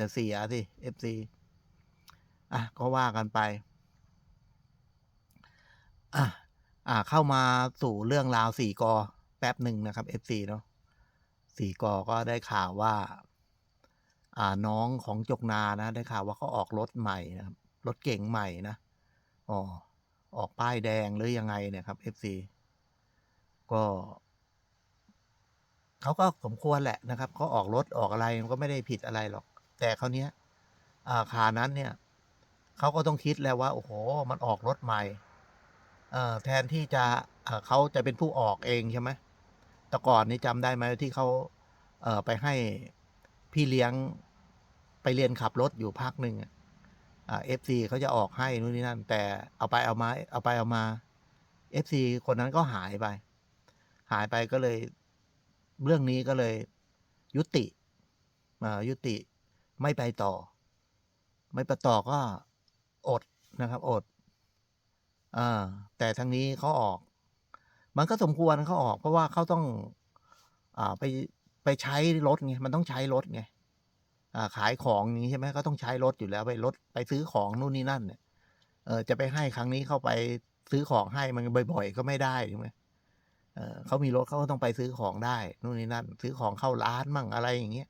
จะเสียสิเอฟซีอะก็ว่ากันไป อะอะเข้ามาสู่เรื่องราวสี่กอแป๊บหนึ่งนะครับเอฟซีเนาะสี่กอก็ได้ข่าวว่า อ่าน้องของจกนานะ ได้ข่าวว่าเขาออกรถใหม่นะครับรถเก่งใหม่นะอ๋อออกป้ายแดงหรือยังไงเนี่ยครับเอฟซีก็เขาก็สมควรแหละนะครับเขาออกรถออกอะไรก็ไม่ได้ผิดอะไรหรอก แต่คราวเนี้ยอ่าขานั้นเนี่ยเขาก็ต้องคิดแล้วว่า โอ้โห มันออกรถใหม่เอแทนที่จะเขาจะเป็นผู้ออกเองใช่ไหมแต่ก่อนนี่จำได้ไหมที่เขาเอไปให้พี่เลี้ยงไปเรียนขับรถอยู่พักหนึ่งเอฟซีเขาจะออกให้นู่นนี่นั่น แต่เอาไปเอามา เอาไปเอามาเอฟซีคนนั้นก็หายไป หายไปก็เลย เรื่องนี้ก็เลย ยุติยุติ ไม่ไปต่อ ไม่ไปต่อก็อดนะครับ อดอ่าแต่ทางนี้เขาออก มันก็สมควรเขาออก เพราะว่าเขาต้อง อ่าไปไปใช้รถไงมันต้องใช้รถไงอ่าขายของนี้ใช่ไหมก็ต้องใช้รถอยู่แล้วไปรถไปซื้อของนู่นนี่นั่นเนี่ยเออจะไปให้ครั้งนี้เข้าไปซื้อของให้มันบ่อย ๆ ก็ไม่ได้ใช่ไหมเออเขามีรถเขาก็ต้องไปซื้อของได้นู่นนี่นั่น ซื้อของเข้าร้านมั่งอะไรอย่างเงี้ย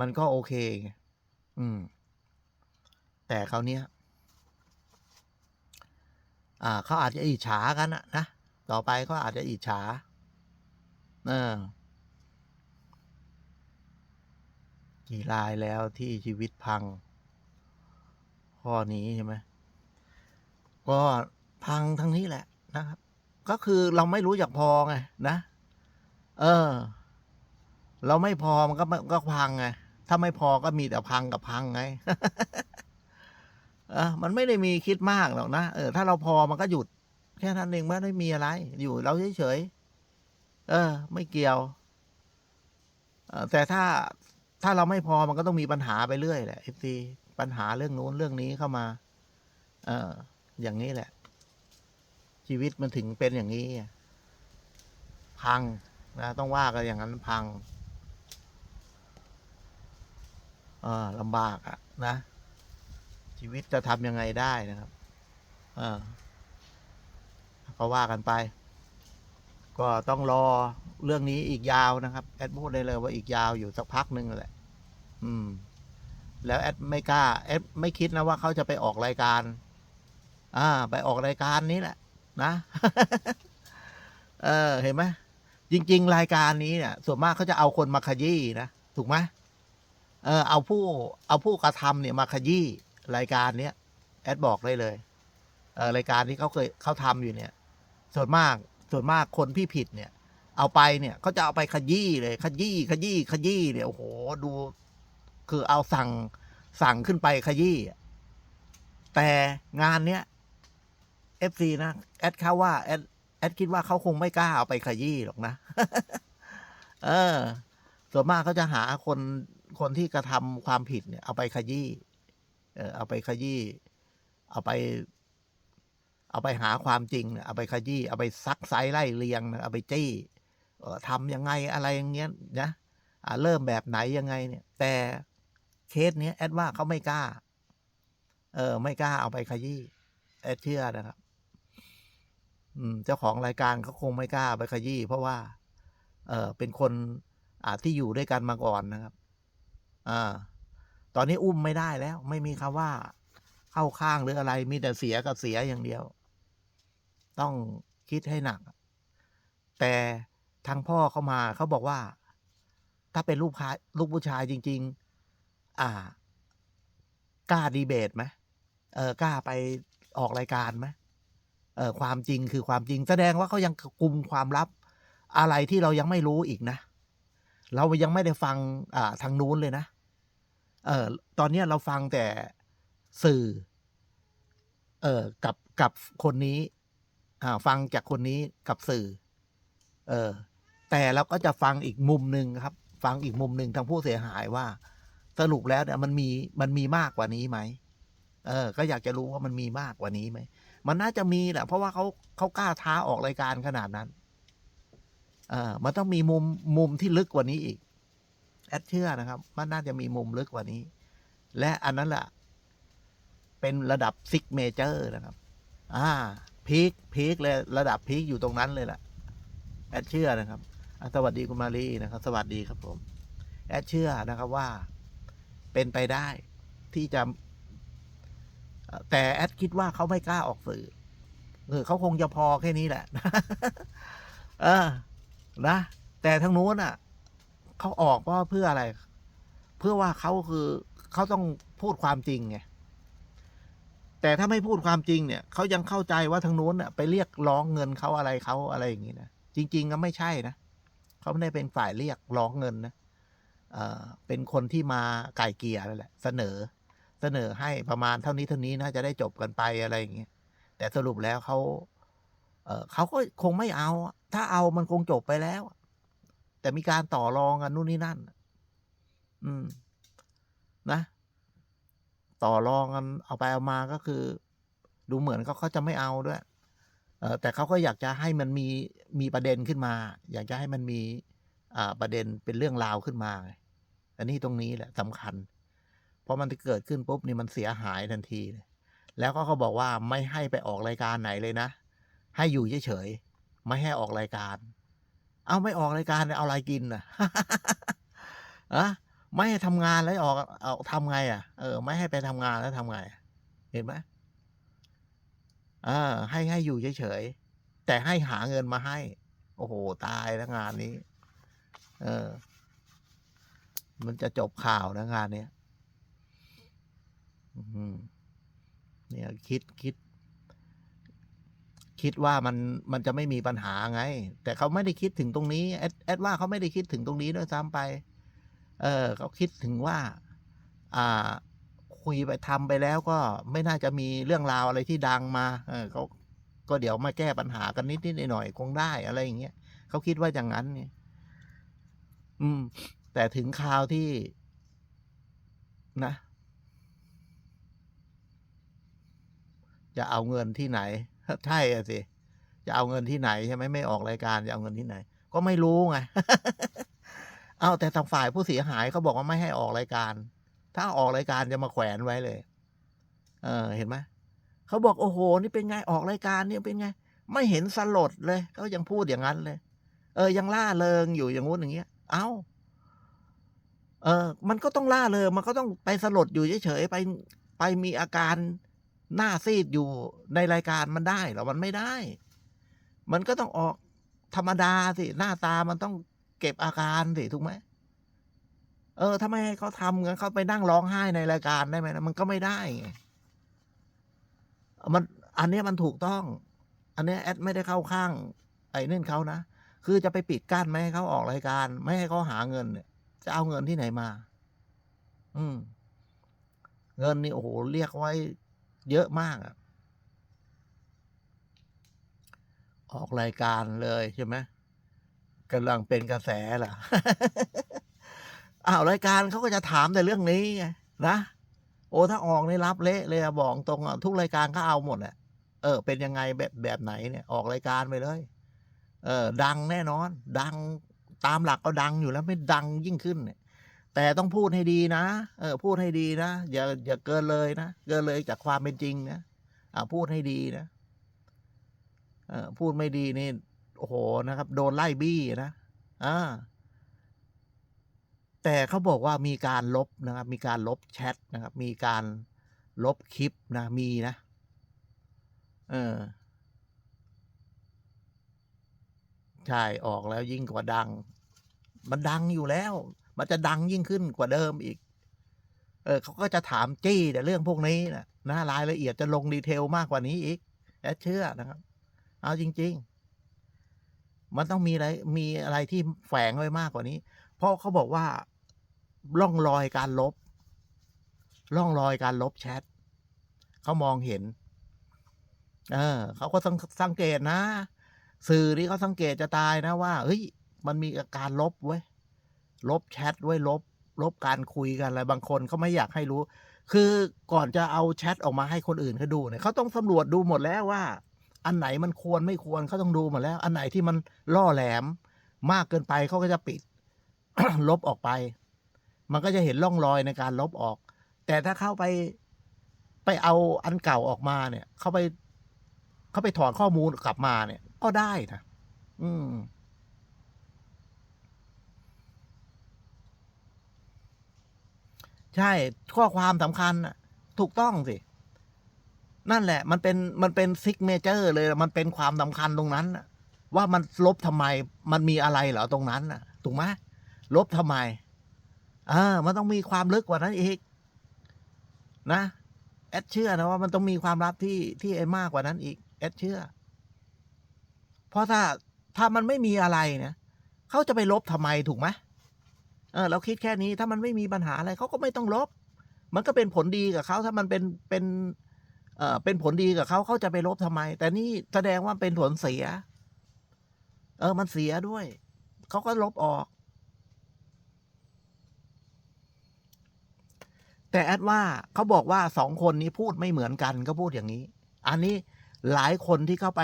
มันก็โอเคไงอืม แต่คราวเนี้ย อ่าเขาอาจจะอิจฉากันนะนะ ต่อไปเขาอาจจะอิจฉาเออกี่รายแล้วที่ชีวิตพัง ข้อนี้ใช่ไหมก็พังทั้งนี้แหละนะครับ ก็คือเราไม่รู้จักพอไงนะ เออ เราไม่พอมันก็ก็พังไง ถ้าไม่พอก็มีแต่พังกับพังไงเออมันไม่ได้มีคิดมากหรอกนะเออถ้าเราพอมันก็หยุด แค่นั้นเองไม่ได้มีอะไร อยู่เราเฉยๆเออ ไม่เกี่ยวเออแต่ถ้าถ้าเราไม่พอมันก็ต้องมีปัญหาไปเรื่อยแหละเอฟซีปัญหาเรื่องโน้นเรื่องนี้เข้ามา เอออย่างนี้แหละ ชีวิตมันถึงเป็นอย่างนี้พังนะต้องว่ากันอย่างนั้นพัง เออลำบากอะนะ ชีวิตจะทำยังไงได้นะครับเออก็ว่ากันไป ก็ต้องรอเรื่องนี้อีกยาวนะครับ แอดพูดได้เลยว่าอีกยาวอยู่สักพักหนึ่งแหละ อืม แล้วแอดไม่กล้า แอดไม่คิดนะว่าเขาจะไปออกรายการ อ่า ไปออกรายการนี้แหละ นะ เออ เห็นไหมจริง ๆ รายการนี้เนี่ย ส่วนมากเขาจะเอาคนมาขยี้นะ ถูกไหม เออเอาผู้เอาผู้กระทำเนี่ยมาขยี้รายการเนี้ยแอดบอกได้เลยเออรายการที่เขาเคยเขาทำอยู่เนี่ย ส่วนมากส่วนมากคนที่ผิดเนี่ย เอาไปเนี่ยเขาจะเอาไปขยี้เลยขยี้ขยี้ขยี้เนี่ยโอ้โหดู คือเอาสั่งสั่งขึ้นไปขยี้แต่งานเนี้ยเอฟซีนะแอดเขาว่าแอดแอดคิดว่าเขาคงไม่กล้าเอาไปขยี้หรอกนะ เออ ส่วนมากเขาจะหาคน คนที่กระทำความผิดเนี่ย เอาไปขยี้เออเอาไปขยี้เอาไป เอาไปหาความจริงเอาไปขยี้เอาไปซักไซไล่เลียงเอาไปจี้เออทำยังไงอะไรอย่างเงี้ยนะเริ่มแบบไหนยังไงเนี่ย แต่เคสเนี้ยแอดว่าเขาไม่กล้า เออ ไม่กล้าเอาไปขยี้แอดเชื่อนะครับ อืม เจ้าของรายการเขาคงไม่กล้าไปขยี้เพราะว่า เออเป็นคนอาที่อยู่ด้วยกันมาก่อนนะครับ อ่าตอนนี้อุ้มไม่ได้แล้ว ไม่มีคำว่า เข้าข้างหรืออะไร มีแต่เสียกับเสียอย่างเดียว ต้องคิดให้หนัก แต่ทางพ่อเขามาเขาบอกว่า ถ้าเป็นลูกชายลูกผู้ชายจริง ๆ อ่ากล้าดีเบตไหมเออกล้าไปออกรายการไหมเออความจริงคือความจริง แสดงว่าเขายังกุมความลับ อะไรที่เรายังไม่รู้อีกนะ เรายังไม่ได้ฟังอ่าทางนู้นเลยนะ เออตอนนี้เราฟังแต่สื่อ เออกับกับคนนี้อ่าฟังจากคนนี้กับสื่อ เออแต่เราก็จะฟังอีกมุมหนึ่งครับ ฟังอีกมุมหนึ่งทางผู้เสียหายว่า สรุปแล้วเนี่ยมันมีมันมีมากกว่านี้ไหมเออ ก็อยากจะรู้ว่ามันมีมากกว่านี้ไหมมันน่าจะมีแหละเพราะว่าเขาเขากล้าท้าออกรายการขนาดนั้น เออมันต้องมีมุมมุมที่ลึกกว่านี้อีก แอดเชื่อนะครับว่าน่าจะมีมุมลึกกว่านี้ และอันนั้นแหละเป็นระดับซิกเมเจอร์นะครับ อ่าพีคพีคเลยระดับพีคอยู่ตรงนั้นเลยแหละแอดเชื่อนะครับสวัสดีคุณมารีนะครับ สวัสดีครับผม แอดเชื่อนะครับว่า เป็นไปได้ที่จะ แต่แอดคิดว่าเขาไม่กล้าออกสื่อเออเขาคงจะพอแค่นี้แหละ เออ นะ แต่ทั้งนู้นอะ เขาออกเพราะเพื่ออะไร เพื่อว่าเขาคือเขาต้องพูดความจริงไงแต่ถ้าไม่พูดความจริงเนี่ยเขายังเข้าใจว่าทางนู้นน่ะไปเรียกร้องเงินเขาอะไรเขาอะไรอย่างนี้นะจริง ๆ ก็ไม่ใช่นะเขาไม่ได้เป็นฝ่ายเรียกร้องเงินนะเออเป็นคนที่มาไก่เกลี่ยนั่นแหละ เสนอ เสนอให้ประมาณเท่านี้เท่านี้นะจะได้จบกันไปอะไรอย่างเงี้ยแต่สรุปแล้วเขาเออเขาก็คงไม่เอา ถ้าเอามันคงจบไปแล้ว แต่มีการต่อรองกันนู่นนี่นั่น อืม นะ ต่อรองกันเอาไปเอามาก็คือ ดูเหมือนเขาเขาจะไม่เอาด้วยเออแต่เขาก็อยากจะให้มันมีมีประเด็นขึ้นมา อยากจะให้มันมีอ่าประเด็นเป็นเรื่องราวขึ้นมา อันนี้ตรงนี้แหละสำคัญ เพราะมันเกิดขึ้นปุ๊บนี่มันเสียหายทันทีเลยแล้วก็เขาบอกว่าไม่ให้ไปออกรายการไหนเลยนะ ให้อยู่เฉยๆไม่ให้ออกรายการ เอาไม่ออกรายการเอาอะไรกินน่ะอะไม่ให้ทำงานแล้วออกเอาทำไง อะ เออ ไม่ให้ไปทำงานแล้วทำไง เห็นไหมเออ ให้ให้อยู่เฉยๆแต่ให้หาเงินมาให้ โอ้โหตายแล้วงานนี้ เออ มันจะจบข่าวนะงานเนี้ยอืมเนี่ยคิดคิด คิดว่ามันมันจะไม่มีปัญหาไง แต่เขาไม่ได้คิดถึงตรงนี้แอดแอดว่าเขาไม่ได้คิดถึงตรงนี้ด้วยซ้ำไป เออเขาคิดถึงว่า อ่า คุยไปทำไปแล้วก็ไม่น่าจะมีเรื่องราวอะไรที่ดังมา เออเขาก็เดี๋ยวมาแก้ปัญหากันนิดนิดหน่อยๆคงได้อะไรอย่างเงี้ยเขาคิดว่าอย่างนั้นเนี่ยอืม แต่ถึงคราวที่นะ จะเอาเงินที่ไหน ใช่อะสิจะเอาเงินที่ไหนใช่ไหมไม่ออกรายการจะเอาเงินที่ไหน ก็ไม่รู้ไงเอาแต่ทางฝ่ายผู้เสียหายเขาบอกว่าไม่ให้ออกรายการ ถ้าออกรายการจะมาแขวนไว้เลย เออเห็นไหมเขาบอกโอ้โห นี่เป็นไงออกรายการเนี่ยเป็นไง ไม่เห็นสลดเลยเขายังพูดอย่างนั้นเลย เออ ยังล่าเริงอยู่อย่างงู้นอย่างเงี้ย เอ้า เออ มันก็ต้องล่าเริงมันก็ต้องไปสลดอยู่เฉยๆไป ไปมีอาการ หน้าซีดอยู่ในรายการมันได้หรอมันไม่ได้ มันก็ต้องออกธรรมดาสิ หน้าตามันต้องเก็บอาการสิถูกไหมเออถ้าไมให้เขาทำงั้นเขาไปนั่งร้องไห้ในรายการได้ไหมนะมันก็ไม่ได้ไงมัน อันนี้มันถูกต้อง อันนี้แอดไม่ได้เข้าข้าง ไอ้นั่นเขานะคือจะไปปิดกั้นไม่ให้เขาออกรายการ ไม่ให้เขาหาเงินเนี่ยจะเอาเงินที่ไหนมา อืม เงินนี่โอ้โหเรียกไว้ เยอะมากอะออกรายการเลยใช่ไหมกำลังเป็นกระแสล่ะอ้าวรายการเขาก็จะถามแต่เรื่องนี้ไงนะโอ้ถ้าออกนี่รับเละเลยอะบอกตรงทุกรายการก็เอาหมดอะเออ เป็นยังไงแบบแบบไหนเนี่ย ออกรายการไปเลย เออ ดังแน่นอน ดังตามหลักก็ดังอยู่แล้วไม่ดังยิ่งขึ้นเนี่ย แต่ต้องพูดให้ดีนะ เออ พูดให้ดีนะ อย่าอย่าเกินเลยนะ เกินเลยจากความเป็นจริงนะอ่าพูดให้ดีนะ เออพูดไม่ดีนี่ โอ้โห นะครับ โดนไล่บี้นะ อ่า แต่เขาบอกว่ามีการลบนะครับ มีการลบแชทนะครับ มีการลบคลิปนะ มีนะ เออ ใช่ ออกแล้วยิ่งกว่าดัง มันดังอยู่แล้ว มันจะดังยิ่งขึ้นกว่าเดิมอีก เออเขาก็จะถามจี้แต่เรื่องพวกนี้นะนะรายละเอียดจะลงดีเทลมากกว่านี้อีกแอดเชื่อนะครับ เอาจริง ๆ มันต้องมีอะไรมีอะไรที่แฝงไว้มากกว่านี้ เพราะเขาบอกว่าร่องรอยการลบ ร่องรอยการลบแชทเขามองเห็น เออเขาก็สังสังเกตนะ สื่อที่เขาสังเกตจะตายนะว่า เฮ้ย มันมีการลบเว้ย ลบแชทไว้ยลบ ลบการคุยกันอะไรบางคนเขาไม่อยากให้รู้ คือก่อนจะเอาแชทออกมาให้คนอื่นเขาดูเนี่ยเขาต้องสำรวจดูหมดแล้วว่า อันไหนมันควรไม่ควรเขาต้องดูหมดแล้ว อันไหนที่มันล่อแหลม มากเกินไปเขาก็จะปิด ลบออกไป มันก็จะเห็นร่องรอยในการลบออก แต่ถ้าเข้าไปไปเอาอันเก่าออกมาเนี่ย เข้าไป เข้าไปถอนข้อมูลกลับมาเนี่ย ก็ได้นะอืม ใช่ ข้อความสำคัญน่ะถูกต้องสิ นั่นแหละ มันเป็นมันเป็นซิกเมเจอร์เลย มันเป็นความสำคัญตรงนั้นว่ามันลบทำไม มันมีอะไรเหรอตรงนั้นถูกไหมลบทำไมอ่ามันต้องมีความลึกกว่านั้นอีก นะแอดเชื่อนะว่ามันต้องมีความลับที่ที่ไอ้มากกว่านั้นอีกแอดเชื่อ เพราะถ้าถ้ามันไม่มีอะไรเนี่ยเขาจะไปลบทำไมถูกไหม เออเราคิดแค่นี้ถ้ามันไม่มีปัญหาอะไรเขาก็ไม่ต้องลบ มันก็เป็นผลดีกับเขาถ้ามันเป็นเป็นเออเป็นผลดีกับเขาเขาจะไปลบทำไม แต่นี่แสดงว่าเป็นผลเสีย เออ มันเสียด้วยเขาก็ลบออก แต่แอดว่าเขาบอกว่าสองคนนี้พูดไม่เหมือนกันก็พูดอย่างนี้ อันนี้หลายคนที่เข้าไป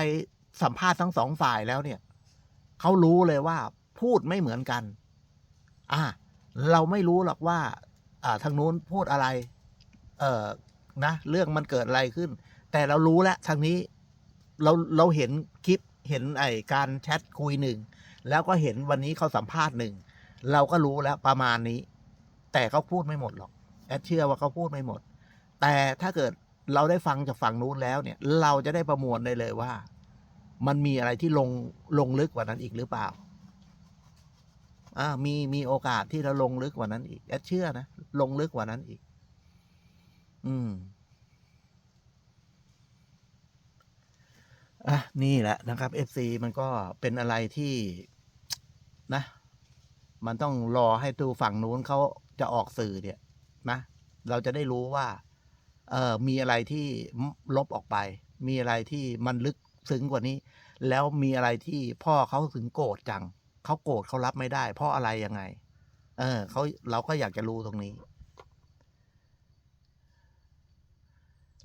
สัมภาษณ์ทั้งสองฝ่ายแล้วเนี่ยเขารู้เลยว่าพูดไม่เหมือนกัน อ่า เราไม่รู้หรอกว่า อ่าทางนู้นพูดอะไร เออนะ เรื่องมันเกิดอะไรขึ้น แต่เรารู้แล้วทางนี้ เราเราเห็นคลิปเห็นไอการแชทคุยหนึ่งแล้วก็เห็นวันนี้เขาสัมภาษณ์หนึ่งเราก็รู้แล้วประมาณนี้ แต่เขาพูดไม่หมดหรอกแอดเชื่อว่าเขาพูดไม่หมด แต่ถ้าเกิดเราได้ฟังจากฝั่งนู้นแล้วเนี่ย เราจะได้ประมวลได้เลยว่า มันมีอะไรที่ลงลงลึกกว่านั้นอีกหรือเปล่า อ่ามีมีโอกาสที่เราลงลึกกว่านั้นอีกแอดเชื่อนะลงลึกกว่านั้นอีก อืมอะนี่แหละนะครับ FC มันก็เป็นอะไรที่นะ มันต้องรอให้ตูฝั่งนู้นเขาจะออกสื่อเนี่ยนะเราจะได้รู้ว่า เออมีอะไรที่ลบออกไป มีอะไรที่มันลึกซึ้งกว่านี้ แล้วมีอะไรที่พ่อเขาถึงโกรธจัง เขาโกรธเขารับไม่ได้ เพราะอะไรยังไง เออเขาเราก็อยากจะรู้ตรงนี้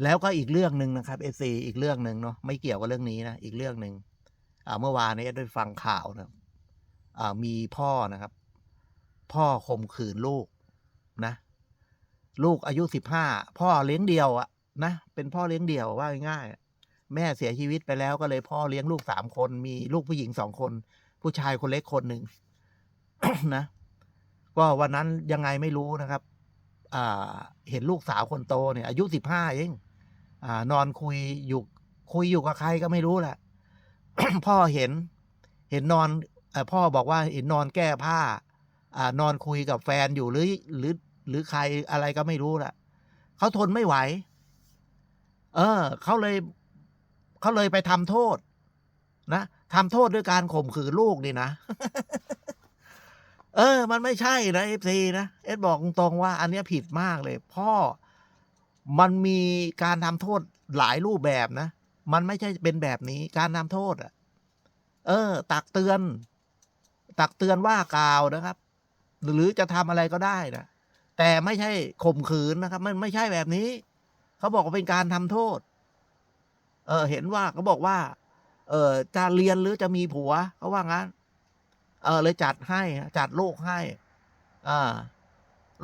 แล้วก็อีกเรื่องหนึ่งนะครับเอซีอีกเรื่องหนึ่งเนาะไม่เกี่ยวกับเรื่องนี้นะอีกเรื่องหนึ่งเมื่อวานนี้ได้ฟังข่าวนะอ่ามีพ่อนะครับ พ่อข่มขืนลูกนะ ลูกอายุสิบห้าพ่อเลี้ยงเดียวอะนะเป็นพ่อเลี้ยงเดี่ยวว่าง่ายๆแม่เสียชีวิตไปแล้วก็เลยพ่อเลี้ยงลูกสามคน มีลูกผู้หญิงสองคน ผู้ชายคนเล็กคนหนึ่งนะ ก็วันนั้นยังไงไม่รู้นะครับเห็นลูกสาวคนโตเนี่ย อายุสิบห้าเองอนอนคุยอยู่คุยอยู่กับใครก็ไม่รู้แหละพ่อเห็น เห็นนอนอพ่อบอกว่าเห็นนอนแก้ผ้าอ่านอนคุยกับแฟนอยู่หรือหรือ หรือใครอะไรก็ไม่รู้แหละเขาทนไม่ไหว เออเขาเลยเขาเลยไปทำโทษ นะ ทำโทษด้วยการข่มขืนลูกนี่นะ เออ มันไม่ใช่นะเอฟซีนะเอสบอกตรงๆว่า อันนี้ผิดมากเลย พ่อมันมีการทำโทษหลายรูปแบบนะ มันไม่ใช่เป็นแบบนี้ การทำโทษอะ เออ ตักเตือน ตักเตือนว่ากล่าวนะครับ หรือจะทำอะไรก็ได้นะแต่ไม่ใช่ข่มขืนนะครับ มันไม่ใช่แบบนี้ เขาบอกว่าเป็นการทำโทษ เออ เห็นว่าเขาบอกว่า เออจะเรียนหรือจะมีผัวเขาว่างั้น เออเลยจัดให้จัดลูกให้ อ่า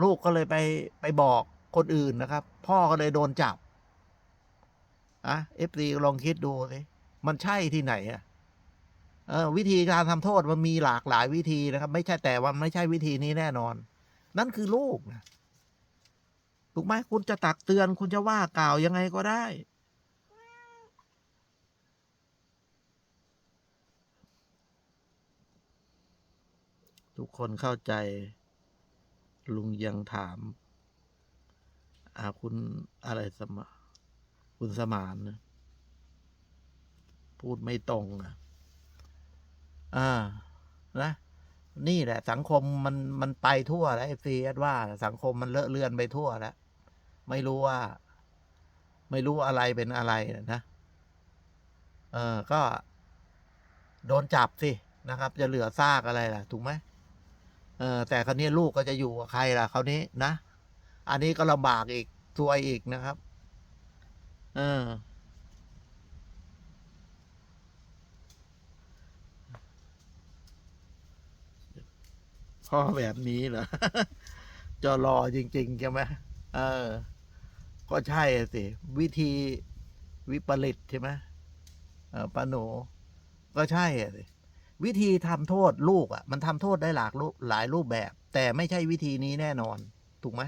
ลูกก็เลยไปไปบอกคนอื่นนะครับ พ่อก็เลยโดนจับอะเอฟซีลองคิดดูสิมันใช่ที่ไหนอะเออวิธีการทำโทษมันมีหลากหลายวิธีนะครับ ไม่ใช่แต่ว่าไม่ใช่วิธีนี้แน่นอน นั่นคือลูกนะถูกไหมคุณจะตักเตือนคุณจะว่ากล่าวยังไงก็ได้ ทุกคนเข้าใจ ลุงยังถาม อาคุณอะไรสมคุณสมานนะพูดไม่ตรงนะอ่า นะ นี่แหละ สังคมมันมันไปทั่วแล้วเอฟซีแอดว่า สังคมมันเลอะเลือนไปทั่วแล้ว ไม่รู้ว่า ไม่รู้อะไรเป็นอะไรนะ เออ ก็ โดนจับสินะครับ จะเหลือซากอะไรล่ะ ถูกไหม ออแต่คราวนี้ลูกก็จะอยู่กับใครล่ะคราวนี้นะ อันนี้ก็ลำบากอีกซวยอีกนะครับ เออ พ่อแบบนี้เหรอจะรอจริง ๆ ใช่ไหมเออ ก็ใช่สิ วิธีวิปริตใช่ไหมเออป้าหนู ก็ใช่สิ วิธีทำโทษลูกอะมันทำโทษได้หลากหลายรูปแบบ แต่ไม่ใช่วิธีนี้แน่นอน ถูกไหม